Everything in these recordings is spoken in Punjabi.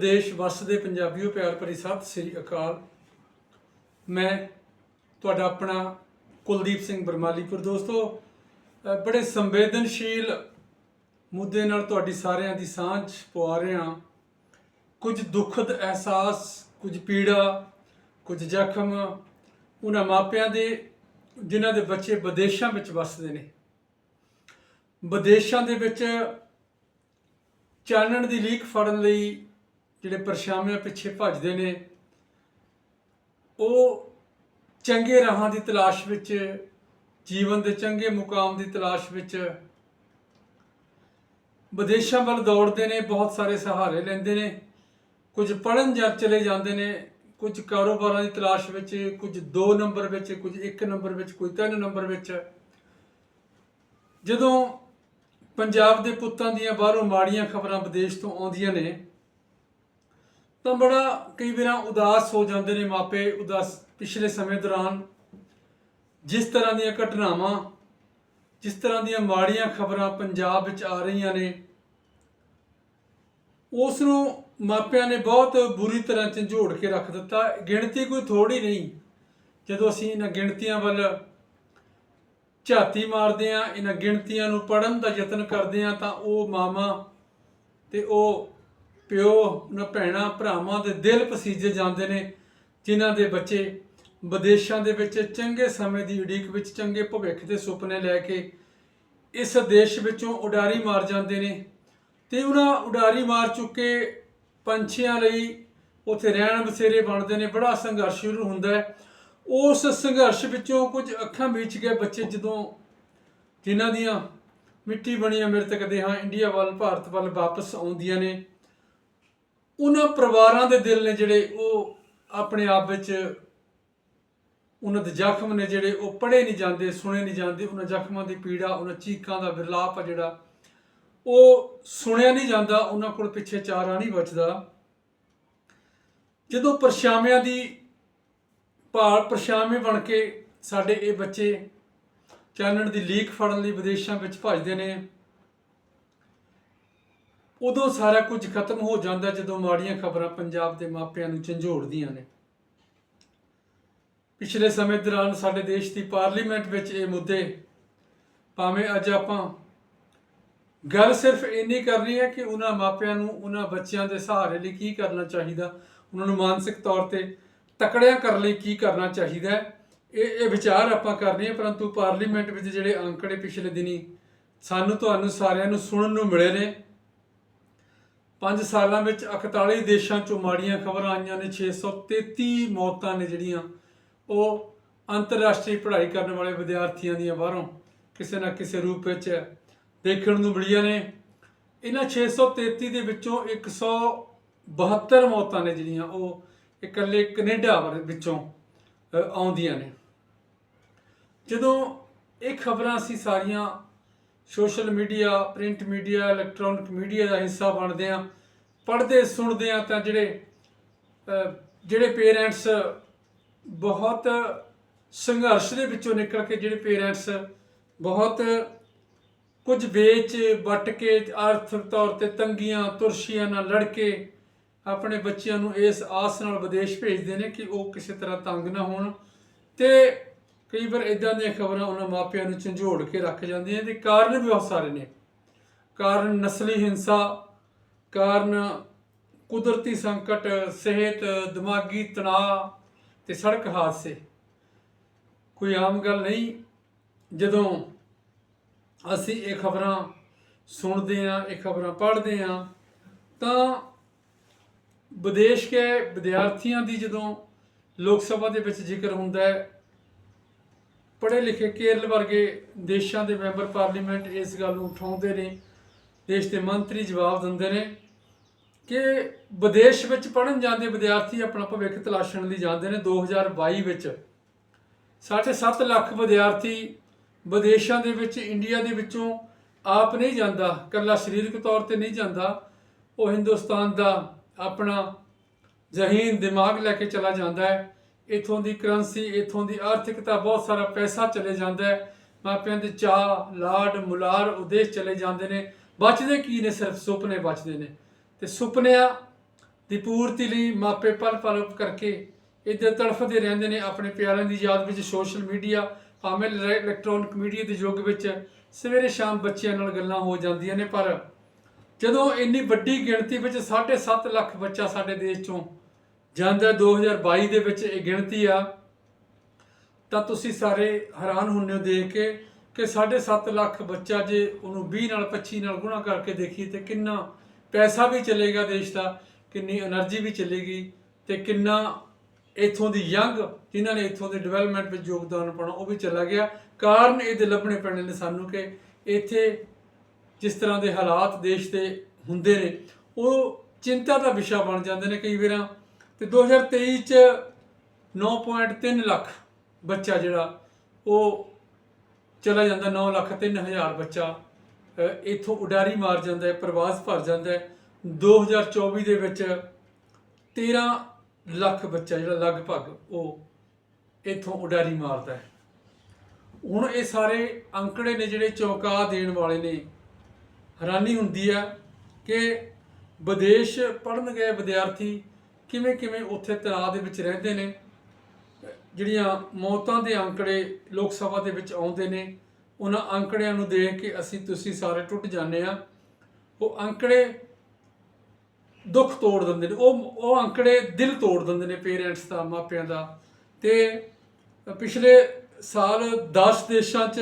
ਵਿਦੇਸ਼ ਵਸਦੇ ਪੰਜਾਬੀਓ ਪਿਆਰ ਭਰੀ ਸਤਿ ਸ੍ਰੀ ਅਕਾਲ। ਮੈਂ ਤੁਹਾਡਾ ਆਪਣਾ ਕੁਲਦੀਪ ਸਿੰਘ ਬਰਮਾਲੀਪੁਰ ਦੋਸਤੋ ਬੜੇ ਸੰਵੇਦਨਸ਼ੀਲ ਮੁੱਦੇ ਨਾਲ ਤੁਹਾਡੀ ਸਾਰਿਆਂ ਦੀ ਸਾਂਝ ਪਵਾ ਰਿਹਾ ਕੁਝ ਦੁਖਦ ਅਹਿਸਾਸ, ਕੁਝ ਪੀੜਾ, ਕੁਝ ਜ਼ਖਮ ਉਹਨਾਂ ਮਾਪਿਆਂ ਦੇ, ਜਿਨ੍ਹਾਂ ਦੇ ਬੱਚੇ ਵਿਦੇਸ਼ਾਂ ਵਿੱਚ ਵੱਸਦੇ ਨੇ। ਵਿਦੇਸ਼ਾਂ ਦੇ ਵਿੱਚ ਚਾਨਣ ਦੀ ਲੀਕ ਫੜਨ ਲਈ ਜਿਹੜੇ ਪਰਛਾਵਿਆਂ ਪਿੱਛੇ ਭੱਜਦੇ ਨੇ, ਉਹ ਚੰਗੇ ਰਾਹਾਂ ਦੀ ਤਲਾਸ਼ ਵਿੱਚ, ਜੀਵਨ ਦੇ ਚੰਗੇ ਮੁਕਾਮ ਦੀ ਤਲਾਸ਼ ਵਿੱਚ ਵਿਦੇਸ਼ਾਂ ਵੱਲ ਦੌੜਦੇ ਨੇ, ਬਹੁਤ ਸਾਰੇ ਸਹਾਰੇ ਲੈਂਦੇ ਨੇ, ਕੁਝ ਪੜਨ ਜਾਂ ਚਲੇ ਜਾਂਦੇ ਨੇ, ਕੁਝ ਕਾਰੋਬਾਰਾਂ ਦੀ ਤਲਾਸ਼ ਵਿੱਚ, ਕੁਝ 2 ਨੰਬਰ ਵਿੱਚ, ਕੁਝ 1 ਨੰਬਰ ਵਿੱਚ, ਕੋਈ 3 ਨੰਬਰ ਵਿੱਚ। ਜਦੋਂ ਪੰਜਾਬ ਦੇ ਪੁੱਤਾਂ ਦੀਆਂ ਬਾਹਰੋਂ ਮਾੜੀਆਂ ਖਬਰਾਂ ਵਿਦੇਸ਼ ਤੋਂ ਆਉਂਦੀਆਂ ਨੇ ਤਾਂ ਬੜਾ ਕਈ ਵਾਰਾਂ ਉਦਾਸ ਹੋ ਜਾਂਦੇ ਨੇ ਮਾਪੇ, ਉਦਾਸ ਪਿਛਲੇ ਸਮੇਂ ਦੌਰਾਨ। ਜਿਸ ਤਰ੍ਹਾਂ ਦੀਆਂ ਘਟਨਾਵਾਂ, ਜਿਸ ਤਰ੍ਹਾਂ ਦੀਆਂ ਮਾੜੀਆਂ ਖਬਰਾਂ ਪੰਜਾਬ ਵਿੱਚ ਆ ਰਹੀਆਂ ਨੇ, ਉਸ ਨੂੰ ਮਾਪਿਆਂ ਨੇ ਬਹੁਤ ਬੁਰੀ ਤਰ੍ਹਾਂ ਝੰਜੋੜ ਕੇ ਰੱਖ ਦਿੱਤਾ। ਗਿਣਤੀ ਕੋਈ ਥੋੜੀ ਨਹੀਂ। ਜਦੋਂ ਅਸੀਂ ਇਹਨਾਂ ਗਿਣਤੀਆਂ ਵੱਲ ਝਾਤੀ ਮਾਰਦੇ ਆ ਇਹਨਾਂ ਗਿਣਤੀਆਂ ਨੂੰ ਪੜਨ ਦਾ ਯਤਨ ਕਰਦੇ ਆ ਤਾਂ ਉਹ ਮਾਮਾ ਤੇ ਉਹ ਪਿਓ, ਉਹਨਾਂ ਭੈਣਾਂ, ਭਰਾਵਾਂ ਦੇ ਦਿਲ ਪਸੀਜੇ ਜਾਂਦੇ ਨੇ, ਜਿਨ੍ਹਾਂ ਦੇ ਬੱਚੇ ਵਿਦੇਸ਼ਾਂ ਦੇ ਵਿੱਚ ਚੰਗੇ ਸਮੇਂ ਦੀ ਉਡੀਕ ਵਿੱਚ, ਚੰਗੇ ਭਵਿੱਖ ਦੇ ਸੁਪਨੇ ਲੈ ਕੇ ਇਸ ਦੇਸ਼ ਵਿੱਚੋਂ ਉਡਾਰੀ ਮਾਰ ਜਾਂਦੇ ਨੇ। ਤੇ ਉਹਨਾਂ ਉਡਾਰੀ ਮਾਰ ਚੁੱਕੇ ਪੰਛੀਆਂ ਲਈ ਉੱਥੇ ਰਹਿਣ ਬਸੇਰੇ ਬਣਦੇ ਨੇ। ਬੜਾ ਸੰਘਰਸ਼ ਸ਼ੁਰੂ ਹੁੰਦਾ ਹੈ। ਉਸ ਸੰਘਰਸ਼ ਵਿੱਚੋਂ ਕੁਝ ਅੱਖਾਂ ਵਿੱਚ ਗਏ ਬੱਚੇ, ਜਦੋਂ ਜਿਨ੍ਹਾਂ ਦੀਆਂ ਮਿੱਟੀ ਬਣੀਆਂ ਮ੍ਰਿਤਕ ਦੇਹਾਂ ਇੰਡੀਆ ਵੱਲ, ਭਾਰਤ ਵੱਲ ਵਾਪਸ ਆਉਂਦੀਆਂ ਨੇ। ਉਹਨਾਂ ਪਰਿਵਾਰਾਂ ਦੇ ਦਿਲ ਨੇ ਜਿਹੜੇ ਉਹ ਆਪਣੇ ਆਪ ਵਿੱਚ ਉਹਨਾਂ ਦੇ ਜ਼ਖਮ ਨੇ ਜਿਹੜੇ ਉਹ ਪੜੇ ਨਹੀਂ ਜਾਂਦੇ, ਸੁਣੇ ਨਹੀਂ ਜਾਂਦੇ ਉਹਨਾਂ ਜ਼ਖਮਾਂ ਦੀ ਪੀੜਾ ਉਹਨਾਂ ਚੀਕਾਂ ਦਾ ਵਿਰਲਾਪ ਆ ਜਿਹੜਾ, ਉਹ ਸੁਣਿਆ ਨਹੀਂ ਜਾਂਦਾ ਉਹਨਾਂ ਕੋਲ ਪਿੱਛੇ ਚਾਰਾ ਨਹੀਂ ਬਚਦਾ। ਜਦੋਂ ਪਰਛਾਵਿਆਂ ਦੀ ਭਾਲ, ਪਰਛਾਵੇਂ ਬਣ ਕੇ ਸਾਡੇ ਇਹ ਬੱਚੇ ਚਾਨਣ ਦੀ ਲੀਕ ਫੜਨ ਲਈ ਵਿਦੇਸ਼ਾਂ ਵਿੱਚ ਭੱਜਦੇ ਨੇ ਉਦੋਂ ਸਾਰਾ ਕੁਝ ਖਤਮ ਹੋ ਜਾਂਦਾ ਜਦੋਂ ਮਾੜੀਆਂ ਖਬਰਾਂ ਪੰਜਾਬ ਦੇ ਮਾਪਿਆਂ ਨੂੰ ਝੰਜੋੜਦੀਆਂ ਨੇ। ਪਿਛਲੇ ਸਮੇਂ ਦੌਰਾਨ ਸਾਡੇ ਦੇਸ਼ ਦੀ ਪਾਰਲੀਮੈਂਟ ਵਿੱਚ ਇਹ ਮੁੱਦੇ ਭਾਵੇਂ ਅੱਜ ਆਪਾਂ ਗੱਲ ਸਿਰਫ ਇੰਨੀ ਕਰਨੀ ਹੈ ਕਿ ਉਹਨਾਂ ਮਾਪਿਆਂ ਨੂੰ, ਉਹਨਾਂ ਬੱਚਿਆਂ ਦੇ ਸਹਾਰੇ ਲਈ ਕੀ ਕਰਨਾ ਚਾਹੀਦਾ, ਉਹਨਾਂ ਨੂੰ ਮਾਨਸਿਕ ਤੌਰ ਤੇ ਤਕੜਿਆਂ ਕਰਨ ਲਈ ਕੀ ਕਰਨਾ ਚਾਹੀਦਾ ਇਹ ਇਹ ਵਿਚਾਰ ਆਪਾਂ ਕਰਨੇ ਆ, ਪਰੰਤੂ ਪਾਰਲੀਮੈਂਟ ਵਿੱਚ ਜਿਹੜੇ ਅੰਕੜੇ ਪਿਛਲੇ ਦਿਨੀ ਸਾਨੂੰ, ਤੁਹਾਨੂੰ ਸਾਰਿਆਂ ਨੂੰ ਸੁਣਨ ਨੂੰ ਮਿਲੇ ਨੇ 5 ਸਾਲਾਂ ਵਿੱਚ 41 ਦੇਸ਼ਾਂ ਚੋਂ ਮਾੜੀਆਂ ਖਬਰਾਂ ਆਈਆਂ ਨੇ 633 ਮੌਤਾਂ ਨੇ ਜਿਹੜੀਆਂ, ਉਹ ਅੰਤਰਰਾਸ਼ਟਰੀ ਪੜ੍ਹਾਈ ਕਰਨ ਵਾਲੇ ਵਿਦਿਆਰਥੀਆਂ ਦੀਆਂ ਬਾਹਰੋਂ ਕਿਸੇ ਨਾ ਕਿਸੇ ਰੂਪ ਵਿੱਚ ਦੇਖਣ ਨੂੰ ਮਿਲੀਆਂ ਨੇ। ਇਹਨਾਂ 633 ਦੇ ਵਿੱਚੋਂ 172 ਮੌਤਾਂ ਨੇ ਜਿਹੜੀਆਂ, ਉਹ ਇਕੱਲੇ ਕੈਨੇਡਾ ਵਾਲੇ ਵਿੱਚੋਂ ਆਉਂਦੀਆਂ ਨੇ। ਜਦੋਂ ਇਹ ਖਬਰਾਂ ਅਸੀਂ ਸਾਰੀਆਂ social media, print media, electronic media ਦਾ ਹਿੱਸਾ ਬਣਦੇ ਆ ਪੜ੍ਹਦੇ, ਸੁਣਦੇ ਆ ਤਾਂ ਜਿਹੜੇ ਜਿਹੜੇ ਪੇਰੈਂਟਸ ਬਹੁਤ ਸੰਘਰਸ਼ ਦੇ ਵਿੱਚੋਂ ਨਿਕਲ ਕੇ ਜਿਹੜੇ ਪੇਰੈਂਟਸ ਬਹੁਤ ਕੁਝ ਵੇਚ, ਵੱਟ ਕੇ, ਆਰਥਿਕ ਤੌਰ ਤੇ ਤੰਗੀਆਂ, ਤੁਰਸ਼ੀਆਂ ਨਾਲ ਲੜ ਕੇ ਆਪਣੇ ਬੱਚਿਆਂ ਨੂੰ ਇਸ ਆਸ ਨਾਲ ਵਿਦੇਸ਼ ਭੇਜਦੇ ਨੇ ਕਿ ਉਹ ਕਿਸੇ ਤਰ੍ਹਾਂ ਤੰਗ ਨਾ ਹੋਣ। ਤੇ ਕਈ ਵਾਰ ਇਦਾਂ ਦੀਆਂ ਖਬਰਾਂ ਉਹਨਾਂ ਮਾਪਿਆਂ ਨੂੰ ਝੰਜੋੜ ਕੇ ਰੱਖ ਜਾਂਦੀਆਂ ਤੇ ਕਾਰਨ ਵੀ ਬਹੁਤ ਸਾਰੇ ਨੇ। ਕਾਰਨ ਨਸਲੀ ਹਿੰਸਾ, ਕਾਰਨ ਕੁਦਰਤੀ ਸੰਕਟ, ਸਿਹਤ, ਦਿਮਾਗੀ ਤਣਾਅ ਤੇ ਸੜਕ ਹਾਦਸੇ। ਕੋਈ ਆਮ ਗੱਲ ਨਹੀਂ, ਜਦੋਂ ਅਸੀਂ ਇਹ ਖਬਰਾਂ ਸੁਣਦੇ ਆ ਇਹ ਖਬਰਾਂ ਪੜ੍ਹਦੇ ਆ ਤਾਂ ਵਿਦੇਸ਼ ਕੇ ਵਿਦਿਆਰਥੀਆਂ ਦੀ ਜਦੋਂ ਲੋਕ ਸਭਾ ਦੇ ਵਿੱਚ ਜ਼ਿਕਰ ਹੁੰਦਾ ਹੈ ਪੜ੍ਹੇ ਲਿਖੇ ਕੇਰਲ ਵਰਗੇ ਦੇਸ਼ਾਂ ਦੇ ਮੈਂਬਰ ਪਾਰਲੀਮੈਂਟ ਇਸ ਗੱਲ ਨੂੰ ਉਠਾਉਂਦੇ ਨੇ, ਦੇਸ਼ ਦੇ ਮੰਤਰੀ ਜਵਾਬ ਦਿੰਦੇ ਨੇ ਕਿ ਵਿਦੇਸ਼ ਵਿੱਚ ਪੜਨ ਜਾਂਦੇ ਵਿਦਿਆਰਥੀ ਆਪਣਾ ਭਵਿੱਖ ਤਲਾਸ਼ਣ ਲਈ ਜਾਂਦੇ ਨੇ। 2022 ਵਿੱਚ ਸਾਢੇ ਸੱਤ ਲੱਖ ਵਿਦਿਆਰਥੀ ਵਿਦੇਸ਼ਾਂ ਦੇ ਵਿੱਚ, ਇੰਡੀਆ ਦੇ ਵਿੱਚੋਂ ਆਪ ਨਹੀਂ ਜਾਂਦਾ ਕੱਲਾ ਸਰੀਰਕ ਤੌਰ ਤੇ ਨਹੀਂ ਜਾਂਦਾ। ਉਹ ਹਿੰਦੁਸਤਾਨ ਦਾ ਆਪਣਾ ਜ਼ਹੀਨ ਦਿਮਾਗ ਲੈ ਕੇ ਚਲਾ ਜਾਂਦਾ ਹੈ। ਇਥੋਂ ਦੀ ਕਰੰਸੀ, ਇਥੋਂ ਦੀ ਆਰਥਿਕਤਾ ਬਹੁਤ ਸਾਰਾ ਪੈਸਾ ਚਲੇ ਜਾਂਦਾ ਹੈ। ਮਾਪਿਆਂ ਦੇ ਚਾਹ ਲਾਡ, ਮੁਲਾਰ, ਉਦੇਸ਼ ਚਲੇ ਜਾਂਦੇ ਨੇ। ਬਚਦੇ ਕੀ ਨੇ? ਸਿਰਫ ਸੁਪਨੇ ਬਚਦੇ ਨੇ। ਤੇ ਸੁਪਨਿਆਂ ਦੀ ਪੂਰਤੀ ਲਈ ਮਾਪੇ ਪਲ ਪਲ ਕਰਕੇ ਇੱਧਰ ਤੜਫਦੇ ਰਹਿੰਦੇ ਨੇ ਆਪਣੇ ਪਿਆਰਿਆਂ ਦੀ ਯਾਦ ਵਿੱਚ ਸੋਸ਼ਲ ਮੀਡੀਆ, ਭਾਵੇਂ ਇਲੈਕਟ੍ਰੋਨਿਕ ਮੀਡੀਆ ਦੇ ਯੁੱਗ ਵਿੱਚ ਸਵੇਰੇ ਸ਼ਾਮ ਬੱਚਿਆਂ ਨਾਲ ਗੱਲਾਂ ਹੋ ਜਾਂਦੀਆਂ ਨੇ, ਪਰ ਜਦੋਂ ਇੰਨੀ ਵੱਡੀ ਗਿਣਤੀ ਵਿੱਚ 7.5 ਲੱਖ ਬੱਚਾ ਸਾਡੇ ਦੇਸ਼ ਚੋਂ ਜਾਂਦਾ 2022 ਦੇ ਵਿੱਚ ਇਹ ਗਿਣਤੀ ਆ, ਤਾਂ ਤੁਸੀਂ ਸਾਰੇ ਹੈਰਾਨ ਹੁੰਨੇ ਹੋ ਦੇਖ ਕੇ ਕਿ 7.5 ਲੱਖ ਬੱਚਾ ਜੇ ਉਹਨੂੰ 20 ਨਾਲ 25 ਨਾਲ ਗੁਣਾ ਕਰਕੇ ਦੇਖੀ ਤੇ ਕਿੰਨਾ ਪੈਸਾ ਵੀ ਚਲੇਗਾ ਦੇਸ਼ ਦਾ, ਕਿੰਨੀ એનર્ਜੀ ਵੀ ਚਲੇਗੀ ਤੇ ਕਿੰਨਾ ਇਥੋਂ ਦੀ ਯੰਗ ਜਿਨ੍ਹਾਂ ਨੇ ਇਥੋਂ ਦੇ ਡਿਵੈਲਪਮੈਂਟ ਵਿੱਚ ਯੋਗਦਾਨ ਪਾਉਣਾ, ਉਹ ਵੀ ਚਲਾ ਗਿਆ। ਕਾਰਨ ਇਹਦੇ ਲੱਭਣੇ ਪੈਣੇ ਨੇ ਸਾਨੂੰ ਕਿ ਇੱਥੇ ਜਿਸ ਤਰ੍ਹਾਂ ਦੇ ਹਾਲਾਤ ਦੇਸ਼ ਦੇ ਹੁੰਦੇ ਨੇ, ਉਹ ਚਿੰਤਾ ਦਾ ਵਿਸ਼ਾ ਬਣ ਜਾਂਦੇ ਨੇ ਕਈ ਵਾਰਾਂ। ਤੇ 2023 ਚ 9.3 ਲੱਖ ਬੱਚਾ ਜਿਹੜਾ ਉਹ ਚਲਾ ਜਾਂਦਾ 9 ਲੱਖ 3 ਹਜ਼ਾਰ ਬੱਚਾ। ਅ, ਇੱਥੋਂ ਉਡਾਰੀ ਮਾਰ ਜਾਂਦਾ ਹੈ ਪ੍ਰਵਾਸ ਭਰ ਜਾਂਦਾ ਹੈ। 2024 ਦੇ ਵਿੱਚ 13 ਲੱਖ ਬੱਚਾ ਜਿਹੜਾ ਲਗਭਗ ਉਹ ਇੱਥੋਂ ਉਡਾਰੀ ਮਾਰਦਾ ਹੈ। ਹੁਣ ਇਹ ਸਾਰੇ ਅੰਕੜੇ ਨੇ ਜਿਹੜੇ ਚੌਂਕਾ ਦੇਣ ਵਾਲੇ ਨੇ ਹੈਰਾਨੀ ਹੁੰਦੀ ਆ ਕਿ ਵਿਦੇਸ਼ ਪੜਨ ਗਏ ਵਿਦਿਆਰਥੀ ਕਿਵੇਂ ਕਿਵੇਂ ਉੱਥੇ ਤਣਾਅ ਦੇ ਵਿੱਚ ਰਹਿੰਦੇ ਨੇ, ਜਿਹੜੀਆਂ ਮੌਤਾਂ ਦੇ ਅੰਕੜੇ ਲੋਕ ਸਭਾ ਦੇ ਵਿੱਚ ਆਉਂਦੇ ਨੇ, ਉਹਨਾਂ ਅੰਕੜਿਆਂ ਨੂੰ ਦੇਖ ਕੇ ਅਸੀਂ ਤੁਸੀਂ ਸਾਰੇ ਟੁੱਟ ਜਾਂਦੇ ਆ ਉਹ ਅੰਕੜੇ ਦੁੱਖ ਤੋੜ ਦਿੰਦੇ ਨੇ, ਉਹ ਉਹ ਅੰਕੜੇ ਦਿਲ ਤੋੜ ਦਿੰਦੇ ਨੇ ਪੇਰੈਂਟਸ ਦਾ, ਮਾਪਿਆਂ ਦਾ। ਤੇ ਪਿਛਲੇ ਸਾਲ 10 ਦੇਸ਼ਾਂ 'ਚ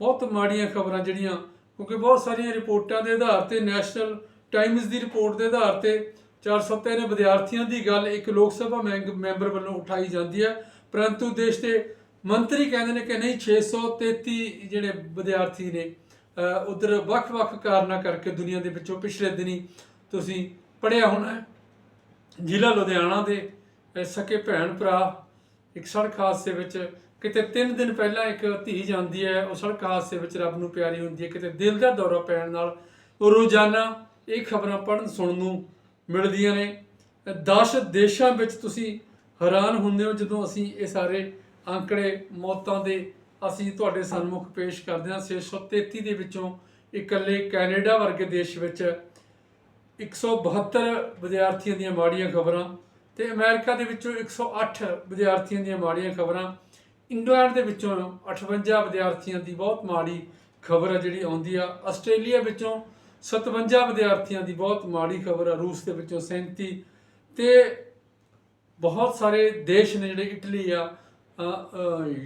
ਬਹੁਤ ਮਾੜੀਆਂ ਖਬਰਾਂ ਜਿਹੜੀਆਂ, ਕਿਉਂਕਿ ਬਹੁਤ ਸਾਰੀਆਂ ਰਿਪੋਰਟਾਂ ਦੇ ਆਧਾਰ ਤੇ, ਨੈਸ਼ਨਲ ਟਾਈਮਜ਼ ਦੀ ਰਿਪੋਰਟ ਦੇ ਆਧਾਰ ਤੇ 403 ਵਿਦਿਆਰਥੀਆਂ ਦੀ ਗੱਲ ਇੱਕ ਲੋਕ ਸਭਾ ਮੈਂਗ- ਮੈਂਬਰ ਵੱਲੋਂ ਉਠਾਈ ਜਾਂਦੀ ਹੈ। ਪਰੰਤੂ ਦੇਸ਼ ਦੇ ਮੰਤਰੀ ਕਹਿੰਦੇ ਨੇ ਕਿ ਨਹੀਂ 633 ਜਿਹੜੇ ਵਿਦਿਆਰਥੀ ਨੇ ਉਧਰ ਵੱਖ-ਵੱਖ ਕਾਰਨਾਂ ਕਰਕੇ ਦੁਨੀਆ ਦੇ ਵਿੱਚੋਂ ਪਿਛਲੇ ਦਿਨੀ ਤੁਸੀਂ ਪੜਿਆ ਹੋਣਾ ਜ਼ਿਲ੍ਹਾ ਲੁਧਿਆਣਾ ਦੇ ਸਕੇ ਭੈਣ ਭਰਾ ਇੱਕ ਸੜਕ ਹਾਦਸੇ ਵਿੱਚ ਕਿਤੇ 3 ਦਿਨ ਪਹਿਲਾਂ ਇੱਕ ਧੀ ਜਾਂਦੀ ਹੈ, ਉਹ ਸੜਕ ਹਾਦਸੇ ਵਿੱਚ ਰੱਬ ਨੂੰ ਪਿਆਰੀ ਹੁੰਦੀ ਹੈ, ਕਿਤੇ ਦਿਲ ਦਾ ਦੌਰਾ ਪੈਣ ਨਾਲ ਉਹ ਰੋਜ਼ਾਨਾ ਇਹ ਖਬਰਾਂ ਪੜਨ ਸੁਣਨ ਨੂੰ ਮਿਲਦੀਆਂ ਨੇ। 10 ਦੇਸ਼ਾਂ ਵਿੱਚ ਤੁਸੀਂ ਹੈਰਾਨ ਹੁੰਦੇ ਹੋ ਜਦੋਂ ਅਸੀਂ ਇਹ ਸਾਰੇ ਅੰਕੜੇ ਮੌਤਾਂ ਦੇ ਅਸੀਂ ਤੁਹਾਡੇ ਸਨਮੁਖ ਪੇਸ਼ ਕਰਦੇ ਹਾਂ। 633 ਦੇ ਵਿੱਚੋਂ ਇਕੱਲੇ ਕੈਨੇਡਾ ਵਰਗੇ ਦੇਸ਼ ਵਿੱਚ 172 ਵਿਦਿਆਰਥੀਆਂ ਦੀਆਂ ਮਾੜੀਆਂ ਖਬਰਾਂ ਤੇ ਅਮਰੀਕਾ ਦੇ ਵਿੱਚੋਂ 108 ਵਿਦਿਆਰਥੀਆਂ ਦੀਆਂ ਮਾੜੀਆਂ ਖਬਰਾਂ। ਇੰਗਲੈਂਡ ਦੇ ਵਿੱਚੋਂ 58 ਵਿਦਿਆਰਥੀਆਂ ਦੀ ਬਹੁਤ ਮਾੜੀ ਖਬਰ ਹੈ ਜਿਹੜੀ ਆਉਂਦੀ ਆ। ਆਸਟ੍ਰੇਲੀਆ ਵਿੱਚੋਂ 57 ਵਿਦਿਆਰਥੀਆਂ ਦੀ ਬਹੁਤ ਮਾੜੀ ਖਬਰ ਆ, ਰੂਸ ਦੇ ਵਿੱਚੋਂ 37 ਤੇ ਬਹੁਤ ਸਾਰੇ ਦੇਸ਼ ਨੇ ਜਿਹੜੇ ਇਟਲੀ ਆ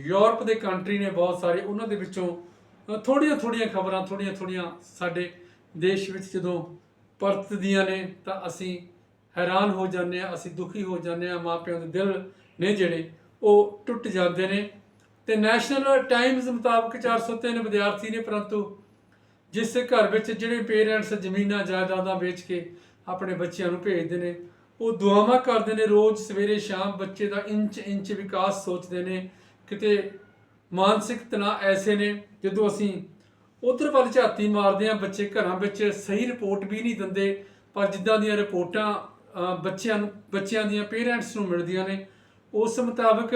ਯੂਰਪ ਦੇ ਕੰਟਰੀ ਨੇ ਬਹੁਤ ਸਾਰੇ, ਉਹਨਾਂ ਦੇ ਵਿੱਚੋਂ ਥੋੜੀਆਂ ਥੋੜੀਆਂ ਖਬਰਾਂ ਥੋੜੀਆਂ ਥੋੜੀਆਂ ਸਾਡੇ ਦੇਸ਼ ਵਿੱਚ ਜਦੋਂ ਪਰਤਦੀਆਂ ਨੇ, ਤਾਂ ਅਸੀਂ ਹੈਰਾਨ ਹੋ ਜਾਂਦੇ ਆ ਅਸੀਂ ਦੁਖੀ ਹੋ ਜਾਂਦੇ ਆ ਮਾਪਿਆਂ ਦੇ ਦਿਲ ਨੇ ਜਿਹੜੇ ਉਹ ਟੁੱਟ ਜਾਂਦੇ ਨੇ। ਤੇ ਨੈਸ਼ਨਲ ਟਾਈਮਜ਼ ਮੁਤਾਬਕ 403 ਵਿਦਿਆਰਥੀ ਨੇ, ਪਰੰਤੂ ਜਿਸ ਘਰ ਵਿੱਚ ਜਿਹੜੇ ਪੇਰੈਂਟਸ ਜ਼ਮੀਨਾਂ, ਜਾਇਦਾਦਾਂ ਵੇਚ ਕੇ ਆਪਣੇ ਬੱਚਿਆਂ ਨੂੰ ਭੇਜਦੇ ਨੇ, ਉਹ ਦੁਆਵਾਂ ਕਰਦੇ ਨੇ। ਰੋਜ਼ ਸਵੇਰੇ ਸ਼ਾਮ ਬੱਚੇ ਦਾ ਇੰਚ ਇੰਚ ਵਿਕਾਸ ਸੋਚਦੇ ਨੇ। ਕਿਤੇ ਮਾਨਸਿਕ ਤਣਾਅ ਐਸੇ ਨੇ, ਜਦੋਂ ਅਸੀਂ ਉਧਰ ਵੱਲ ਝਾਤੀ ਮਾਰਦੇ ਆ ਬੱਚੇ ਘਰਾਂ ਵਿੱਚ ਸਹੀ ਰਿਪੋਰਟ ਵੀ ਨਹੀਂ ਦਿੰਦੇ, ਪਰ ਜਿੱਦਾਂ ਦੀਆਂ ਰਿਪੋਰਟਾਂ ਬੱਚਿਆਂ ਨੂੰ, ਬੱਚਿਆਂ ਦੀਆਂ ਪੇਰੈਂਟਸ ਨੂੰ ਮਿਲਦੀਆਂ ਨੇ, ਉਸ ਮੁਤਾਬਕ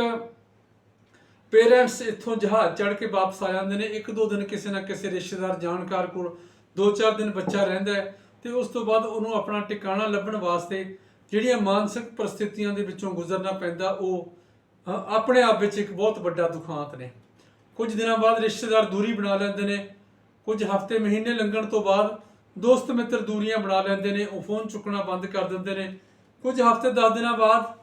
ਪੇਰੈਂਟਸ ਇੱਥੋਂ ਜਹਾਜ਼ ਚੜ੍ਹ ਕੇ ਵਾਪਸ ਆ ਜਾਂਦੇ ਨੇ। ਇੱਕ ਦੋ ਦਿਨ ਕਿਸੇ ਨਾ ਕਿਸੇ ਰਿਸ਼ਤੇਦਾਰ ਜਾਣਕਾਰ ਕੋਲ, ਦੋ ਚਾਰ ਦਿਨ ਬੱਚਾ ਰਹਿੰਦਾ ਹੈ ਤੇ ਉਸ ਤੋਂ ਬਾਅਦ ਉਹਨੂੰ ਆਪਣਾ ਟਿਕਾਣਾ ਲੱਭਣ ਵਾਸਤੇ ਜਿਹੜੀਆਂ ਮਾਨਸਿਕ ਪਰਿਸਥਿਤੀਆਂ ਦੇ ਵਿੱਚੋਂ ਗੁਜ਼ਰਨਾ ਪੈਂਦਾ, ਉਹ ਆਪਣੇ ਆਪ ਵਿੱਚ ਇੱਕ ਬਹੁਤ ਵੱਡਾ ਦੁਖਾਂਤ ਨੇ। ਕੁਝ ਦਿਨਾਂ ਬਾਅਦ ਰਿਸ਼ਤੇਦਾਰ ਦੂਰੀ ਬਣਾ ਲੈਂਦੇ ਨੇ। ਕੁਝ ਹਫ਼ਤੇ, ਮਹੀਨੇ ਲੰਘਣ ਤੋਂ ਬਾਅਦ ਦੋਸਤ ਮਿੱਤਰ ਦੂਰੀਆਂ ਬਣਾ ਲੈਂਦੇ ਨੇ। ਉਹ ਫੋਨ ਚੁੱਕਣਾ ਬੰਦ ਕਰ ਦਿੰਦੇ ਨੇ। ਕੁਝ ਹਫ਼ਤੇ 10 ਦਿਨਾਂ ਬਾਅਦ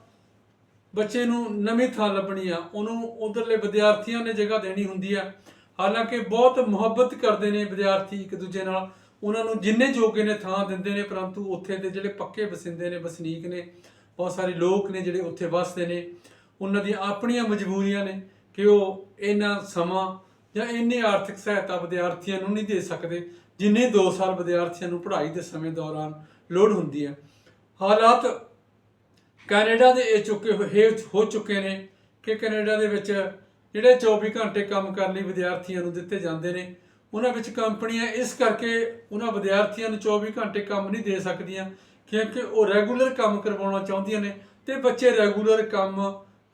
ਬੱਚੇ ਨੂੰ ਨਵੀਂ ਥਾਂ ਲੱਭਣੀ ਆ, ਉਹਨੂੰ ਉਧਰਲੇ ਵਿਦਿਆਰਥੀਆਂ ਨੇ ਜਗ੍ਹਾ ਦੇਣੀ ਹੁੰਦੀ ਆ। ਹਾਲਾਂਕਿ ਬਹੁਤ ਮੁਹੱਬਤ ਕਰਦੇ ਨੇ ਵਿਦਿਆਰਥੀ ਇੱਕ ਦੂਜੇ ਨਾਲ। ਉਹਨਾਂ ਨੂੰ ਜਿੰਨੇ ਜੋਗੇ ਨੇ ਥਾਂ ਦਿੰਦੇ ਨੇ, ਪਰੰਤੂ ਉੱਥੇ ਦੇ ਜਿਹੜੇ ਪੱਕੇ ਵਸਿੰਦੇ ਨੇ, ਵਸਨੀਕ ਨੇ, ਬਹੁਤ ਸਾਰੇ ਲੋਕ ਨੇ ਜਿਹੜੇ ਉੱਥੇ ਵਸਦੇ ਨੇ। ਉਹਨਾਂ ਦੀਆਂ ਆਪਣੀਆਂ ਮਜਬੂਰੀਆਂ ਨੇ ਕਿ ਉਹ ਇਹਨਾਂ ਸਮਾਂ ਜਾਂ ਇੰਨੀ ਆਰਥਿਕ ਸਹਾਇਤਾ ਵਿਦਿਆਰਥੀਆਂ ਨੂੰ ਨਹੀਂ ਦੇ ਸਕਦੇ, ਜਿੰਨੇ 2 ਸਾਲ ਵਿਦਿਆਰਥੀਆਂ ਨੂੰ ਪੜ੍ਹਾਈ ਦੇ ਸਮੇਂ ਦੌਰਾਨ ਲੋੜ ਹੁੰਦੀ ਹੈ ਹਾਲਾਤ ਕੈਨੇਡਾ ਦੇ ਇਹ ਚੁੱਕੇ ਹੋਏ ਹੋ ਚੁੱਕੇ ਨੇ ਕਿ ਕੈਨੇਡਾ ਦੇ ਵਿੱਚ ਜਿਹੜੇ 24 ਘੰਟੇ ਕੰਮ ਕਰਨ ਲਈ ਵਿਦਿਆਰਥੀਆਂ ਨੂੰ ਦਿੱਤੇ ਜਾਂਦੇ ਨੇ, ਉਹਨਾਂ ਵਿੱਚ ਕੰਪਨੀਆਂ ਇਸ ਕਰਕੇ ਉਹਨਾਂ ਵਿਦਿਆਰਥੀਆਂ ਨੂੰ 24 ਘੰਟੇ ਕੰਮ ਨਹੀਂ ਦੇ ਸਕਦੀਆਂ ਕਿਉਂਕਿ ਉਹ ਰੈਗੂਲਰ ਕੰਮ ਕਰਵਾਉਣਾ ਚਾਹੁੰਦੀਆਂ ਨੇ ਤੇ ਬੱਚੇ ਰੈਗੂਲਰ ਕੰਮ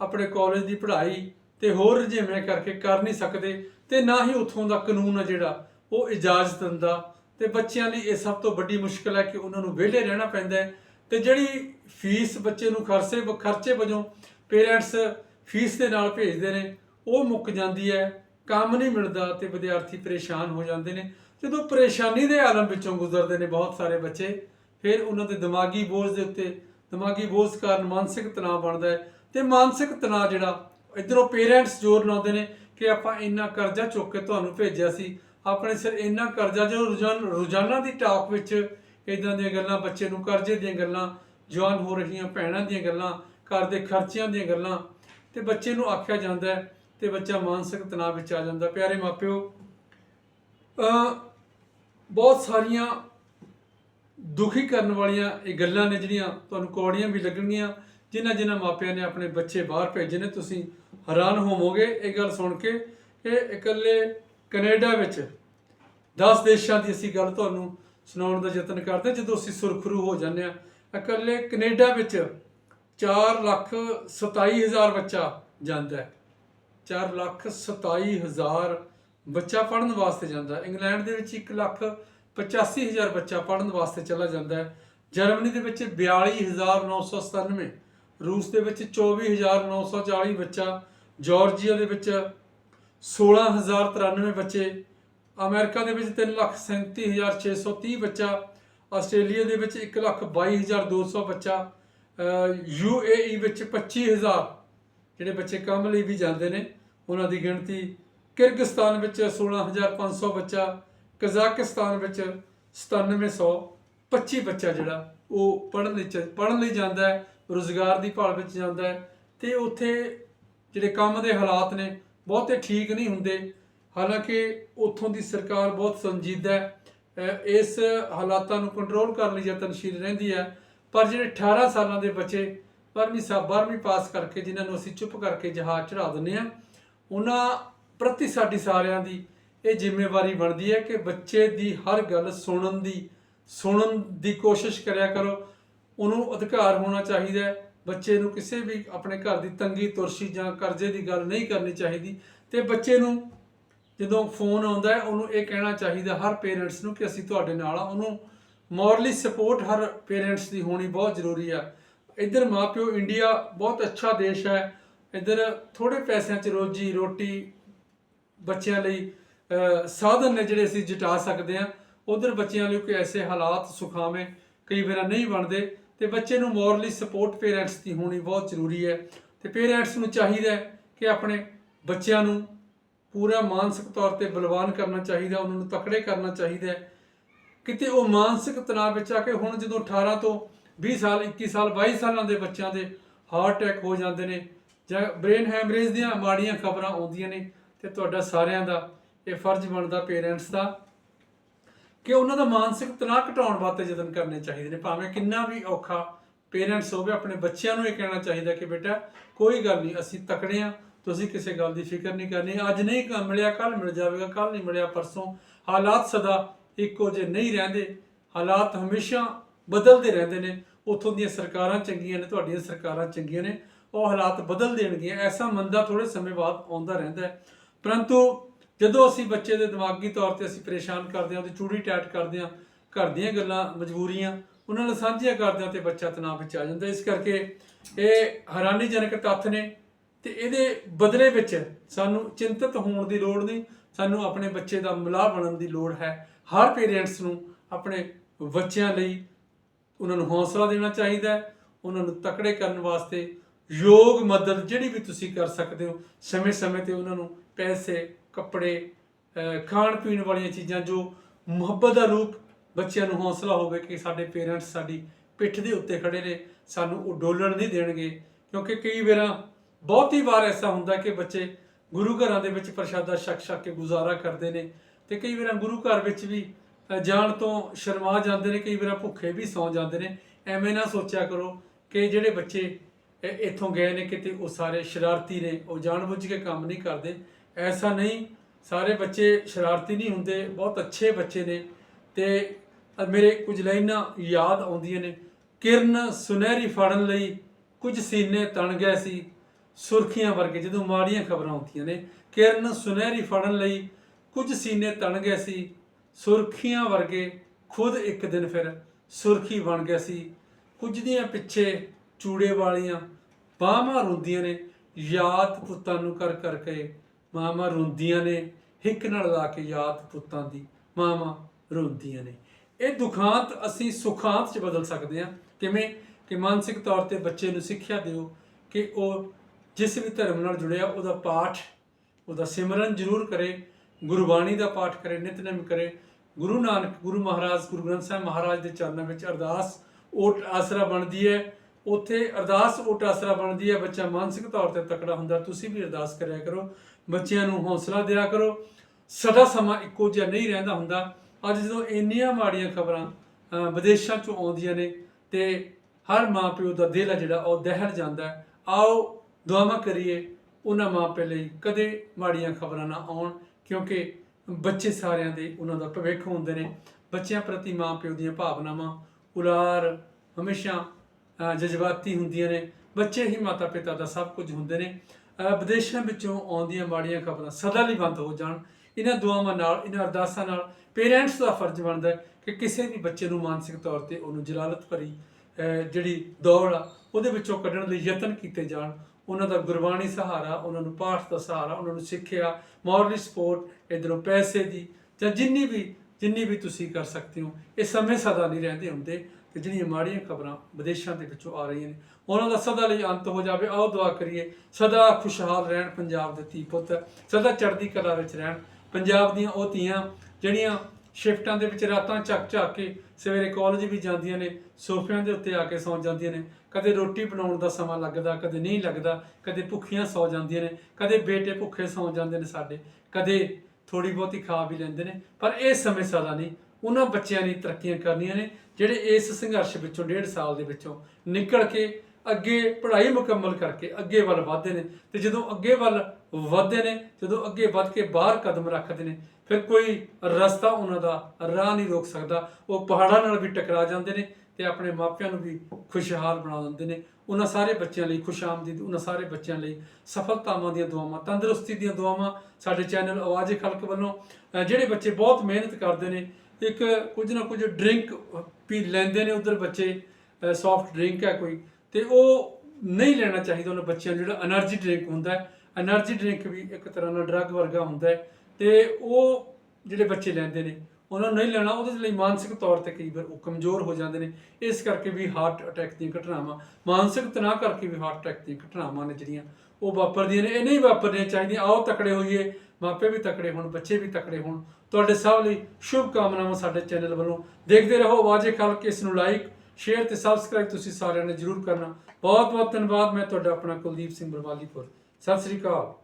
ਆਪਣੇ ਕਾਲਜ ਦੀ ਪੜ੍ਹਾਈ ਤੇ ਹੋਰ ਰੁਝੇਵਿਆਂ ਕਰਕੇ ਕਰ ਨਹੀਂ ਸਕਦੇ ਤੇ ਨਾ ਹੀ ਉੱਥੋਂ ਦਾ ਕਾਨੂੰਨ ਆ ਜਿਹੜਾ, ਉਹ ਇਜਾਜ਼ਤ ਦਿੰਦਾ ਤੇ ਬੱਚਿਆਂ ਲਈ ਇਹ ਸਭ ਤੋਂ ਵੱਡੀ ਮੁਸ਼ਕਲ ਹੈ ਕਿ ਉਹਨਾਂ ਨੂੰ ਵਿਹਲੇ ਰਹਿਣਾ ਪੈਂਦਾ ਹੈ। ਤੇ ਜਿਹੜੀ ਫੀਸ ਬੱਚੇ ਨੂੰ ਖਰਚੇ ਖਰਚੇ ਵਜੋਂ ਪੇਰੈਂਟਸ ਫੀਸ ਦੇ ਨਾਲ ਭੇਜਦੇ ਨੇ, ਉਹ ਮੁੱਕ ਜਾਂਦੀ ਹੈ, ਕੰਮ ਨਹੀਂ ਮਿਲਦਾ ਤੇ ਵਿਦਿਆਰਥੀ ਪਰੇਸ਼ਾਨ ਹੋ ਜਾਂਦੇ ਨੇ। ਜਦੋਂ ਪਰੇਸ਼ਾਨੀ ਦੇ ਆਲਮ ਵਿੱਚੋਂ ਗੁਜ਼ਰਦੇ ਨੇ ਬਹੁਤ ਸਾਰੇ ਬੱਚੇ, ਫਿਰ ਉਹਨਾਂ ਦੇ ਦਿਮਾਗੀ ਬੋਝ ਦੇ ਉੱਤੇ, ਦਿਮਾਗੀ ਬੋਝ ਕਾਰਨ ਮਾਨਸਿਕ ਤਣਾਅ ਬਣਦਾ ਹੈ ਤੇ ਮਾਨਸਿਕ ਤਣਾਅ ਜਿਹੜਾ, ਇਧਰੋਂ ਪੇਰੈਂਟਸ ਜ਼ੋਰ ਲਾਉਂਦੇ ਨੇ ਕਿ ਆਪਾਂ ਇੰਨਾ ਕਰਜ਼ਾ ਚੁੱਕ ਕੇ ਤੁਹਾਨੂੰ ਭੇਜਿਆ ਸੀ, ਆਪਣੇ ਸਿਰ ਇੰਨਾ ਕਰਜ਼ਾ ਜੋ ਰੋਜ਼ਾਨ ਰੋਜ਼ਾਨਾ ਦੀ ਟਾਕ ਵਿੱਚ ਇਦਾਂ ਦੀਆਂ ਗੱਲਾਂ, ਬੱਚੇ ਨੂੰ ਕਰਜ਼ੇ ਦੀਆਂ ਗੱਲਾਂ, ਜਵਾਨ ਹੋ ਰਹੀਆਂ ਭੈਣਾਂ ਦੀਆਂ ਗੱਲਾਂ, ਘਰ ਦੇ ਖਰਚਿਆਂ ਦੀਆਂ ਗੱਲਾਂ। ਤੇ ਬੱਚੇ ਨੂੰ ਆਖਿਆ ਜਾਂਦਾ ਹੈ ਤੇ ਬੱਚਾ ਮਾਨਸਿਕ ਤਣਾਅ ਵਿੱਚ ਆ ਜਾਂਦਾ। ਪਿਆਰੇ ਮਾਪਿਓ ਅ ਬਹੁਤ ਸਾਰੀਆਂ ਦੁਖੀ ਕਰਨ ਵਾਲੀਆਂ ਇਹ ਗੱਲਾਂ ਨੇ ਜਿਹੜੀਆਂ ਤੁਹਾਨੂੰ ਕੌੜੀਆਂ ਵੀ ਲੱਗਣਗੀਆਂ, ਜਿਨ੍ਹਾਂ ਜਿਨ੍ਹਾਂ ਮਾਪਿਆਂ ਨੇ ਆਪਣੇ ਬੱਚੇ ਬਾਹਰ ਭੇਜੇ ਨੇ, ਤੁਸੀਂ ਹੈਰਾਨ ਹੋਵੋਗੇ ਇਹ ਗੱਲ ਸੁਣ ਕੇ ਕਿ ਇਕੱਲੇ ਕੈਨੇਡਾ ਵਿੱਚ 10 ਦੇਸ਼ਾਂ ਦੀ ਅਸੀਂ ਗੱਲ ਤੁਹਾਨੂੰ ਸੁਣਾਉਣ ਦਾ ਯਤਨ ਕਰਦੇ ਜਦੋਂ ਅਸੀਂ ਸੁਰਖਰੂ ਹੋ ਜਾਂਦੇ ਆ ਇਕੱਲੇ ਕੈਨੇਡਾ ਵਿੱਚ 4 ਲੱਖ 27 ਹਜ਼ਾਰ ਬੱਚਾ ਜਾਂਦਾ ਹੈ। 4 ਲੱਖ 27 ਹਜ਼ਾਰ ਬੱਚਾ ਪੜਨ ਵਾਸਤੇ ਜਾਂਦਾ ਇੰਗਲੈਂਡ ਦੇ ਵਿੱਚ 1 ਲੱਖ 85 ਹਜ਼ਾਰ ਬੱਚਾ ਪੜਨ ਵਾਸਤੇ ਚਲਾ ਜਾਂਦਾ ਹੈ। ਜਰਮਨੀ ਦੇ ਵਿੱਚ 42997 ਰੂਸ ਦੇ ਵਿੱਚ 24940 ਬੱਚਾ, ਜਾਰਜੀਆ ਦੇ ਵਿੱਚ 16093 ਬੱਚੇ ਅਮਰੀਕਾ ਦੇ ਵਿੱਚ 337630 ਬੱਚਾ, ਆਸਟ੍ਰੇਲੀਆ ਦੇ ਵਿੱਚ 122200 ਬੱਚਾ ਯੂਏਈ ਵਿੱਚ 25000 ਜਿਹੜੇ ਬੱਚੇ ਕੰਮ ਲਈ ਵੀ ਜਾਂਦੇ ਨੇ, ਉਹਨਾਂ ਦੀ ਗਿਣਤੀ ਕਿਰਗਿਸਤਾਨ ਵਿੱਚ 16500 ਬੱਚਾ, ਕਜ਼ਾਕਿਸਤਾਨ ਵਿੱਚ 9725 ਬੱਚਾ ਜਿਹੜਾ ਉਹ ਪੜ੍ਹਨ ਲਈ ਪੜਨ ਲਈ ਜਾਂਦਾ ਹੈ, ਰੋਜ਼ਗਾਰ ਦੀ ਭਾਲ ਵਿੱਚ ਜਾਂਦਾ ਹੈ ਤੇ ਉੱਥੇ ਜਿਹੜੇ ਕੰਮ ਦੇ ਹਾਲਾਤ ਨੇ, ਬਹੁਤੇ ਠੀਕ ਨਹੀਂ ਹੁੰਦੇ। ਹਾਲਾਂਕਿ ਉੱਥੋਂ ਦੀ ਸਰਕਾਰ ਬਹੁਤ ਸੰਜੀਦਾ ਹੈ ਇਸ ਹਾਲਾਤਾਂ ਨੂੰ ਕੰਟਰੋਲ ਕਰਨ ਲਈ ਯਤਨਸ਼ੀਲ ਰਹਿੰਦੀ ਹੈ। ਪਰ ਜਿਹੜੇ 18 ਸਾਲਾਂ ਦੇ ਬੱਚੇ 12ਵੀਂ ਸਾ 12ਵੀਂ ਪਾਸ ਕਰਕੇ, ਜਿਨ੍ਹਾਂ ਨੂੰ ਅਸੀਂ ਚੁੱਪ ਕਰਕੇ ਜਹਾਜ਼ ਚੜਾ ਦਿੰਦੇ ਆ ਉਹਨਾਂ ਪ੍ਰਤੀ ਸਾਡੀ ਸਾਰਿਆਂ ਦੀ ਇਹ ਜ਼ਿੰਮੇਵਾਰੀ ਬਣਦੀ ਹੈ ਕਿ ਬੱਚੇ ਦੀ ਹਰ ਗੱਲ ਸੁਣਨ ਦੀ ਸੁਣਨ ਦੀ ਕੋਸ਼ਿਸ਼ ਕਰਿਆ ਕਰੋ। ਉਹਨੂੰ ਅਧਿਕਾਰ ਹੋਣਾ ਚਾਹੀਦਾ ਹੈ। ਬੱਚੇ ਨੂੰ ਕਿਸੇ ਵੀ ਆਪਣੇ ਘਰ ਦੀ ਤੰਗੀ ਤੁਰਸ਼ੀ ਜਾਂ ਕਰਜ਼ੇ ਦੀ ਗੱਲ ਨਹੀਂ ਕਰਨੀ ਚਾਹੀਦੀ। ਤੇ ਬੱਚੇ ਨੂੰ ਜਦੋਂ ਫੋਨ ਆਉਂਦਾ ਹੈ, ਉਹਨੂੰ ਇਹ ਕਹਿਣਾ ਚਾਹੀਦਾ ਹਰ ਪੇਰੈਂਟਸ ਨੂੰ ਕਿ ਅਸੀਂ ਤੁਹਾਡੇ ਨਾਲ ਆ ਉਹਨੂੰ ਮੋਰਲੀ ਸਪੋਰਟ ਹਰ ਪੇਰੈਂਟਸ ਦੀ ਹੋਣੀ ਬਹੁਤ ਜ਼ਰੂਰੀ ਆ। ਇੱਧਰ ਮਾਪਿਓ ਇੰਡੀਆ ਬਹੁਤ ਅੱਛਾ ਦੇਸ਼ ਹੈ। ਇੱਧਰ ਥੋੜੇ ਪੈਸਿਆਂ 'ਚ ਰੋਜੀ ਰੋਟੀ ਬੱਚਿਆਂ ਲਈ ਸਾਧਨ ਨੇ ਜਿਹੜੇ ਅਸੀਂ ਜਟਾ ਸਕਦੇ ਹਾਂ। ਉਧਰ ਬੱਚਿਆਂ ਲਈ ਕੋਈ ਐਸੇ ਹਾਲਾਤ ਸੁਖਾਵੇਂ ਕਈ ਵਾਰ ਨਹੀਂ ਬਣਦੇ। ਤੇ ਬੱਚੇ ਨੂੰ ਮੋਰਲੀ ਸਪੋਰਟ ਪੇਰੈਂਟਸ ਦੀ ਹੋਣੀ ਬਹੁਤ ਜ਼ਰੂਰੀ ਹੈ। ਤੇ ਪੇਰੈਂਟਸ ਨੂੰ ਚਾਹੀਦਾ ਕਿ ਆਪਣੇ ਬੱਚਿਆਂ ਨੂੰ ਪੂਰਾ ਮਾਨਸਿਕ ਤੌਰ ਤੇ ਬਲਵਾਨ ਕਰਨਾ ਚਾਹੀਦਾ, ਉਹਨਾਂ ਨੂੰ ਤਕੜੇ ਕਰਨਾ ਚਾਹੀਦਾ ਕਿਤੇ ਉਹ ਮਾਨਸਿਕ ਤਣਾਅ ਵਿੱਚ ਆ ਕੇ ਹੁਣ ਜਦੋਂ 18 ਤੋਂ 20 ਸਾਲ 21 ਸਾਲ 22 ਸਾਲਾਂ ਦੇ ਬੱਚਿਆਂ ਦੇ ਹਾਰਟ ਅਟੈਕ ਹੋ ਜਾਂਦੇ ਨੇ ਜਾਂ ਬ੍ਰੇਨ ਹੈਮਰੇਜ ਦੀਆਂ ਮਾੜੀਆਂ ਖਬਰਾਂ ਆਉਂਦੀਆਂ ਨੇ, ਤੇ ਤੁਹਾਡਾ ਸਾਰਿਆਂ ਦਾ ਇਹ ਫਰਜ਼ ਬਣਦਾ ਪੇਰੈਂਟਸ ਦਾ, ਕਿ ਉਹਨਾਂ ਦਾ ਮਾਨਸਿਕ ਤਣਾਅ ਘਟਾਉਣ ਵਾਸਤੇ ਯਤਨ ਕਰਨੇ ਚਾਹੀਦੇ ਨੇ। ਭਾਵੇਂ ਕਿੰਨਾ ਵੀ ਔਖਾ ਪੇਰੈਂਟਸ ਹੋਵੇ, ਆਪਣੇ ਬੱਚਿਆਂ ਨੂੰ ਇਹ ਕਹਿਣਾ ਚਾਹੀਦਾ ਕਿ ਬੇਟਾ, ਕੋਈ ਗੱਲ ਨਹੀਂ, ਅਸੀਂ ਤਕੜੇ ਆ ਤੁਸੀਂ ਕਿਸੇ ਗੱਲ ਦੀ ਫਿਕਰ ਨਹੀਂ ਕਰਨੀ। ਅੱਜ ਨਹੀਂ ਕੰਮ ਮਿਲਿਆ ਕੱਲ ਮਿਲ ਜਾਵੇਗਾ ਕੱਲ ਨਹੀਂ ਮਿਲਿਆ, ਪਰਸੋਂ। ਹਾਲਾਤ ਸਦਾ ਇੱਕੋ ਜਿਹੇ ਨਹੀਂ ਰਹਿੰਦੇ। ਹਾਲਾਤ ਹਮੇਸ਼ਾ ਬਦਲਦੇ ਰਹਿੰਦੇ ਨੇ। ਉੱਥੋਂ ਦੀਆਂ ਸਰਕਾਰਾਂ ਚੰਗੀਆਂ ਨੇ, ਤੁਹਾਡੀਆਂ ਸਰਕਾਰਾਂ ਚੰਗੀਆਂ ਨੇ। ਉਹ ਹਾਲਾਤ ਬਦਲ ਦੇਣਗੀਆਂ। ਐਸਾ ਮੰਦਾ ਥੋੜੇ ਸਮੇਂ ਬਾਅਦ ਆਉਂਦਾ ਰਹਿੰਦਾ ਹੈ। ਪਰੰਤੂ ਜਦੋਂ ਅਸੀਂ ਬੱਚੇ ਦੇ ਦਿਮਾਗੀ ਤੌਰ ਤੇ ਅਸੀਂ ਪਰੇਸ਼ਾਨ ਕਰਦੇ ਹਾਂ, ਉਹਦੀ ਚੂੜੀ ਟੈਟ ਕਰਦੇ ਹਾਂ, ਘਰ ਦੀਆਂ ਗੱਲਾਂ ਮਜਬੂਰੀਆਂ, ਉਹਨਾਂ ਨਾਲ ਸਾਂਝੀਆਂ ਕਰਦੇ ਹਾਂ ਤੇ ਬੱਚਾ ਤਣਾਅ ਵਿੱਚ ਆ ਜਾਂਦਾ ਇਸ ਕਰਕੇ ਇਹ ਹੈਰਾਨੀਜਨਕ ਤੱਥ ਨੇ। ਤੇ ਇਹਦੇ ਬਦਲੇ ਵਿੱਚ ਸਾਨੂੰ ਚਿੰਤਤ ਹੋਣ ਦੀ ਲੋੜ ਨਹੀਂ, ਸਾਨੂੰ ਆਪਣੇ ਬੱਚੇ ਦਾ ਮਲਾਹ ਬਣਨ ਦੀ ਲੋੜ ਹੈ। ਹਰ ਪੇਰੈਂਟਸ ਨੂੰ ਆਪਣੇ ਬੱਚਿਆਂ ਲਈ ਉਹਨਾਂ ਨੂੰ ਹੌਸਲਾ ਦੇਣਾ ਚਾਹੀਦਾ ਹੈ, ਉਹਨਾਂ ਨੂੰ ਤਕੜੇ ਕਰਨ ਵਾਸਤੇ ਯੋਗ ਮਦਦ ਜਿਹੜੀ ਵੀ ਤੁਸੀਂ ਕਰ ਸਕਦੇ ਹੋ, ਸਮੇਂ-ਸਮੇਂ ਤੇ ਉਹਨਾਂ ਨੂੰ ਪੈਸੇ, ਕੱਪੜੇ ਖਾਣ ਪੀਣ ਵਾਲੀਆਂ ਚੀਜ਼ਾਂ ਜੋ ਮੁਹੱਬਤ ਦਾ ਰੂਪ ਬੱਚਿਆਂ ਨੂੰ ਹੌਸਲਾ ਹੋਵੇ ਕਿ ਸਾਡੇ ਪੇਰੈਂਟਸ ਸਾਡੀ ਪਿੱਠ ਦੇ ਉੱਤੇ ਖੜੇ ਨੇ, ਸਾਨੂੰ ਉਹ ਡੋਲਣ ਨਹੀਂ ਦੇਣਗੇ। ਕਿਉਂਕਿ ਕਈ ਵਾਰਾਂ ਬਹੁਤੀ ਵਾਰ ਐਸਾ ਹੁੰਦਾ ਕਿ ਬੱਚੇ ਗੁਰੂ ਘਰਾਂ ਦੇ ਵਿੱਚ ਪ੍ਰਸ਼ਾਦਾ ਛਕ ਛਕ ਕੇ ਗੁਜ਼ਾਰਾ ਕਰਦੇ ਨੇ ਤੇ ਕਈ ਵਾਰ ਗੁਰੂ ਘਰ ਵਿੱਚ ਵੀ ਜਾਣ ਤੋਂ ਸ਼ਰਮਾ ਜਾਂਦੇ ਨੇ, ਕਈ ਵਾਰ ਭੁੱਖੇ ਵੀ ਸੌ ਜਾਂਦੇ ਨੇ। ਐਵੇਂ ਨਾ ਸੋਚਿਆ ਕਰੋ ਕਿ ਜਿਹੜੇ ਬੱਚੇ ਇੱਥੋਂ ਗਏ ਨੇ ਕਿਤੇ ਉਹ ਸਾਰੇ ਸ਼ਰਾਰਤੀ ਨੇ, ਉਹ ਜਾਣਬੁੱਝ ਕੇ ਕੰਮ ਨਹੀਂ ਕਰਦੇ। ਐਸਾ ਨਹੀਂ, ਸਾਰੇ ਬੱਚੇ ਸ਼ਰਾਰਤੀ ਨਹੀਂ ਹੁੰਦੇ, ਬਹੁਤ ਅੱਛੇ ਬੱਚੇ ਨੇ ਤੇ ਮੇਰੇ ਕੁਝ ਲਾਈਨਾਂ ਯਾਦ ਆਉਂਦੀਆਂ ਨੇ। ਕਿਰਨ ਸੁਨਹਿਰੀ ਫੜਨ ਲਈ ਕੁਝ ਸੀਨੇ ਤਣ ਗਏ ਸੀ। ਸੁਰਖੀਆਂ ਵਰਗੇ, ਜਦੋਂ ਮਾੜੀਆਂ ਖਬਰਾਂ ਆਉਂਦੀਆਂ ਨੇ, ਕਿਰਨ ਸੁਨਹਿਰੀ ਫੜਨ ਲਈ ਕੁਝ ਸੀਨੇ ਤਣ ਗਏ ਸੀ। ਸੁਰਖੀਆਂ ਵਰਗੇ ਖੁਦ ਇੱਕ ਦਿਨ ਫਿਰ ਸੁਰਖੀ ਬਣ ਗਿਆ ਸੀ। ਕੁਝ ਦੀਆਂ ਪਿੱਛੇ ਚੂੜੇ ਵਾਲੀਆਂ ਬਾਹਾਂ ਰੋਂਦੀਆਂ ਨੇ ਯਾਦ ਪੁੱਤਾਂ ਨੂੰ ਕਰ ਕਰਕੇ ਮਾਵਾਂ ਰੋਂਦੀਆਂ ਨੇ, ਹਿੱਕ ਨਾਲ ਲਾ ਕੇ ਯਾਦ ਪੁੱਤਾਂ ਦੀ ਮਾਵਾਂ ਰੋਂਦੀਆਂ ਨੇ। ਇਹ ਦੁਖਾਂਤ ਅਸੀਂ ਸੁਖਾਂਤ 'ਚ ਬਦਲ ਸਕਦੇ ਹਾਂ। ਕਿਵੇਂ? ਕਿ ਮਾਨਸਿਕ ਤੌਰ ਤੇ ਬੱਚੇ ਨੂੰ ਸਿੱਖਿਆ ਦਿਓ ਕਿ ਉਹ ਜਿਸ ਵੀ ਧਰਮ ਨਾਲ ਜੁੜਿਆ, ਉਹਦਾ ਪਾਠ, ਉਹਦਾ ਸਿਮਰਨ ਜ਼ਰੂਰ ਕਰੇ, ਗੁਰਬਾਣੀ ਦਾ ਪਾਠ ਕਰੇ ਨਿਤਨੇਮ ਕਰੇ। ਗੁਰੂ ਨਾਨਕ, ਗੁਰੂ ਮਹਾਰਾਜ, ਗੁਰੂ ਗ੍ਰੰਥ ਸਾਹਿਬ ਮਹਾਰਾਜ ਦੇ ਚਰਨਾਂ ਵਿੱਚ ਅਰਦਾਸ, ਓਟ ਆਸਰਾ ਬਣਦੀ ਹੈ। ਉੱਥੇ ਅਰਦਾਸ, ਓਟ ਆਸਰਾ ਬਣਦੀ ਹੈ। ਬੱਚਾ ਮਾਨਸਿਕ ਤੌਰ ਤੇ ਤਕੜਾ ਹੁੰਦਾ, ਤੁਸੀਂ ਵੀ ਅਰਦਾਸ ਕਰਿਆ ਕਰੋ। ਬੱਚਿਆਂ ਨੂੰ ਹੌਸਲਾ ਦਿਆ ਕਰੋ। ਸਦਾ ਸਮਾਂ ਇੱਕੋ ਜਿਹਾ ਨਹੀਂ ਰਹਿੰਦਾ ਹੁੰਦਾ। ਅੱਜ ਜਦੋਂ ਇੰਨੀਆਂ ਮਾੜੀਆਂ ਖਬਰਾਂ ਵਿਦੇਸ਼ਾਂ ਚੋਂ ਆਉਂਦੀਆਂ ਨੇ ਤੇ ਹਰ ਮਾਂ ਪਿਓ ਦਾ ਦਿਲ ਹੈ ਜਿਹੜਾ, ਉਹ ਦਹਿਲ ਜਾਂਦਾ ਆਓ ਦੁਆਵਾਂ ਕਰੀਏ, ਉਹਨਾਂ ਮਾਪੇ ਲਈ ਕਦੇ ਮਾੜੀਆਂ ਖਬਰਾਂ ਨਾ ਆਉਣ, ਕਿਉਂਕਿ ਬੱਚੇ ਸਾਰਿਆਂ ਦੇ ਉਹਨਾਂ ਦਾ ਭਵਿੱਖ ਹੁੰਦੇ ਨੇ। ਬੱਚਿਆਂ ਪ੍ਰਤੀ ਮਾਪਿਓ ਦੀਆਂ ਭਾਵਨਾਵਾਂ, ਉਲਾਰ ਹਮੇਸ਼ਾ ਜਜ਼ਬਾਤੀ ਹੁੰਦੀਆਂ ਨੇ। ਬੱਚੇ ਹੀ ਮਾਤਾ ਪਿਤਾ ਦਾ ਸਭ ਕੁਝ ਹੁੰਦੇ ਨੇ। ਵਿਦੇਸ਼ਾਂ ਵਿੱਚੋਂ ਆਉਂਦੀਆਂ ਮਾੜੀਆਂ ਖਬਰਾਂ ਸਦਾ ਲਈ ਬੰਦ ਹੋ ਜਾਣ। ਇਹਨਾਂ ਦੁਆਵਾਂ ਨਾਲ, ਇਹਨਾਂ ਅਰਦਾਸਾਂ ਨਾਲ ਪੇਰੈਂਟਸ ਦਾ ਫਰਜ਼ ਬਣਦਾ ਹੈ ਕਿ ਕਿਸੇ ਵੀ ਬੱਚੇ ਨੂੰ ਮਾਨਸਿਕ ਤੌਰ ਤੇ ਉਹਨੂੰ ਜਲਾਲਤ ਭਰੀ ਜਿਹੜੀ ਦੌੜ ਆ, ਉਹਦੇ ਵਿੱਚੋਂ ਕੱਢਣ ਲਈ ਯਤਨ ਕੀਤੇ ਜਾਣ। ਉਹਨਾਂ ਦਾ ਗੁਰਬਾਣੀ ਸਹਾਰਾ, ਉਹਨਾਂ ਨੂੰ ਪਾਠ ਦਾ ਸਹਾਰਾ, ਉਹਨਾਂ ਨੂੰ ਸਿੱਖਿਆ, ਮੋਰਲੀ ਸਪੋਰਟ, ਇਧਰੋਂ ਪੈਸੇ ਦੀ ਜਾਂ ਜਿੰਨੀ ਵੀ ਜਿੰਨੀ ਵੀ ਤੁਸੀਂ ਕਰ ਸਕਦੇ ਹੋ, ਇਹ ਸਮੇਂ ਸਦਾ ਨਹੀਂ ਰਹਿੰਦੇ ਹੁੰਦੇ ਤੇ ਜਿਹੜੀਆਂ ਮਾੜੀਆਂ ਖਬਰਾਂ ਵਿਦੇਸ਼ਾਂ ਦੇ ਵਿੱਚੋਂ ਆ ਰਹੀਆਂ ਨੇ, ਉਹਨਾਂ ਦਾ ਸਦਾ ਲਈ ਅੰਤ ਹੋ ਜਾਵੇ। ਆਓ ਦੁਆ ਕਰੀਏ, ਸਦਾ ਖੁਸ਼ਹਾਲ ਰਹਿਣ ਪੰਜਾਬ ਦੇ ਧੀ ਪੁੱਤ, ਸਦਾ ਚੜ੍ਹਦੀ ਕਲਾ ਵਿੱਚ ਰਹਿਣ। ਪੰਜਾਬ ਦੀਆਂ ਉਹ ਧੀਆਂ ਜਿਹੜੀਆਂ ਸ਼ਿਫਟਾਂ ਦੇ ਵਿੱਚ ਰਾਤਾਂ ਚੱਕ ਚੱਕ ਕੇ ਸਵੇਰੇ ਕਾਲਜ ਵੀ ਜਾਂਦੀਆਂ ਨੇ, ਸੋਫਿਆਂ ਦੇ ਉੱਤੇ ਆ ਕੇ ਸੌਂ ਜਾਂਦੀਆਂ ਨੇ। ਕਦੇ ਰੋਟੀ ਬਣਾਉਣ ਦਾ ਸਮਾਂ ਲੱਗਦਾ, ਕਦੇ ਨਹੀਂ ਲੱਗਦਾ, ਕਦੇ ਭੁੱਖੀਆਂ ਸੌ ਜਾਂਦੀਆਂ ਨੇ, ਕਦੇ ਬੇਟੇ ਭੁੱਖੇ ਸੌ ਜਾਂਦੇ ਨੇ ਸਾਡੇ, ਕਦੇ ਥੋੜੀ ਬਹੁਤੀ ਖਾ ਵੀ ਲੈਂਦੇ ਨੇ, ਪਰ ਇਹ ਸਮੇਂ ਸਦਾ ਨਹੀਂ। ਉਹਨਾਂ ਬੱਚਿਆਂ ਨੇ ਤਰੱਕੀਆਂ ਕਰਨੀਆਂ ਨੇ, ਜਿਹੜੇ ਇਸ ਸੰਘਰਸ਼ ਵਿੱਚੋਂ, ਡੇਢ ਸਾਲ ਦੇ ਵਿੱਚੋਂ ਨਿਕਲ ਕੇ ਅੱਗੇ ਪੜ੍ਹਾਈ ਮੁਕੰਮਲ ਕਰਕੇ ਅੱਗੇ ਵੱਲ ਵਧਦੇ ਨੇ ਤੇ ਜਦੋਂ ਅੱਗੇ ਵੱਲ ਵਧਦੇ ਨੇ, ਜਦੋਂ ਅੱਗੇ ਵੱਧ ਕੇ ਬਾਹਰ ਕਦਮ ਰੱਖਦੇ ਨੇ, ਫਿਰ ਕੋਈ ਰਸਤਾ ਉਹਨਾਂ ਦਾ ਰਾਹ ਨਹੀਂ ਰੋਕ ਸਕਦਾ। ਉਹ ਪਹਾੜਾਂ ਨਾਲ ਵੀ ਟਕਰਾ ਜਾਂਦੇ ਨੇ ਤੇ ਆਪਣੇ ਮਾਪਿਆਂ ਨੂੰ ਵੀ ਖੁਸ਼ਹਾਲ ਬਣਾ ਦਿੰਦੇ ਨੇ। ਉਹਨਾਂ ਸਾਰੇ ਬੱਚਿਆਂ ਲਈ ਖੁਸ਼ਾਮਦੀਦ ਉਹਨਾਂ ਸਾਰੇ ਬੱਚਿਆਂ ਲਈ ਸਫਲਤਾਵਾਂ ਦੀਆਂ ਦੁਆਵਾਂ, ਤੰਦਰੁਸਤੀ ਦੀਆਂ ਦੁਆਵਾਂ ਸਾਡੇ ਚੈਨਲ ਆਵਾਜ਼ੇ ਖਲਕ ਵੱਲੋਂ ਜਿਹੜੇ ਬੱਚੇ ਬਹੁਤ ਮਿਹਨਤ ਕਰਦੇ ਨੇ, ਇੱਕ ਕੁਝ ਨਾ ਕੁਝ ਡਰਿੰਕ ਪੀ ਲੈਂਦੇ ਨੇ ਉਧਰ ਬੱਚੇ ਸੌਫਟ ਡਰਿੰਕ ਹੈ ਕੋਈ ਤੇ ਉਹ ਨਹੀਂ ਲੈਣਾ ਚਾਹੀਦਾ ਉਹਨਾਂ ਬੱਚਿਆਂ ਨੂੰ, ਜਿਹੜਾ એનર્ਜੀ ਡਰਿੰਕ ਹੁੰਦਾ એનર્ਜੀ ਡਰਿੰਕ ਵੀ ਇੱਕ ਤਰ੍ਹਾਂ ਦਾ ਡਰੱਗ ਵਰਗਾ ਹੁੰਦਾ ਹੈ ਤੇ ਉਹ ਜਿਹੜੇ ਬੱਚੇ ਲੈਂਦੇ ਨੇ, ਉਹਨਾਂ ਨੂੰ ਨਹੀਂ ਲੈਣਾ, ਉਹਦੇ ਲਈ ਮਾਨਸਿਕ ਤੌਰ ਤੇ ਕਈ ਵਾਰ ਉਹ ਕਮਜ਼ੋਰ ਹੋ ਜਾਂਦੇ ਨੇ। ਇਸ ਕਰਕੇ ਵੀ ਹਾਰਟ ਅਟੈਕ ਦੀਆਂ ਘਟਨਾਵਾਂ, ਮਾਨਸਿਕ ਤਣਾਅ ਕਰਕੇ ਵੀ ਹਾਰਟ ਅਟੈਕ ਦੀਆਂ ਘਟਨਾਵਾਂ ਨੇ ਜਿਹੜੀਆਂ, ਉਹ ਵਾਪਰਦੀਆਂ ਨੇ। ਇਹ ਨਹੀਂ ਵਾਪਰਨੀਆਂ ਚਾਹੀਦੀਆਂ, ਆਓ ਤਕੜੇ ਹੋਈਏ, ਮਾਪੇ ਵੀ ਤਕੜੇ ਹੋਣ, ਬੱਚੇ ਵੀ ਤਕੜੇ ਹੋਣ। ਤੁਹਾਡੇ ਸਭ ਲਈ ਸ਼ੁਭ ਕਾਮਨਾਵਾਂ ਸਾਡੇ ਚੈਨਲ ਵੱਲੋਂ। ਦੇਖਦੇ ਰਹੋ ਆਵਾਜ਼ੇ ਖਲਕ, ਇਸ ਨੂੰ ਲਾਈਕ ਸ਼ੇਅਰ ਤੇ ਸਬਸਕ੍ਰਾਈਬ ਤੁਸੀਂ ਸਾਰਿਆਂ ਨੇ ਜਰੂਰ ਕਰਨਾ। ਬਹੁਤ ਬਹੁਤ ਧੰਨਵਾਦ, ਮੈਂ ਤੁਹਾਡਾ ਆਪਣਾ ਕੁਲਦੀਪ ਸਿੰਘ ਬਰਵਾਲੀਪੁਰ। ਸਤਿ ਸ੍ਰੀ ਅਕਾਲ।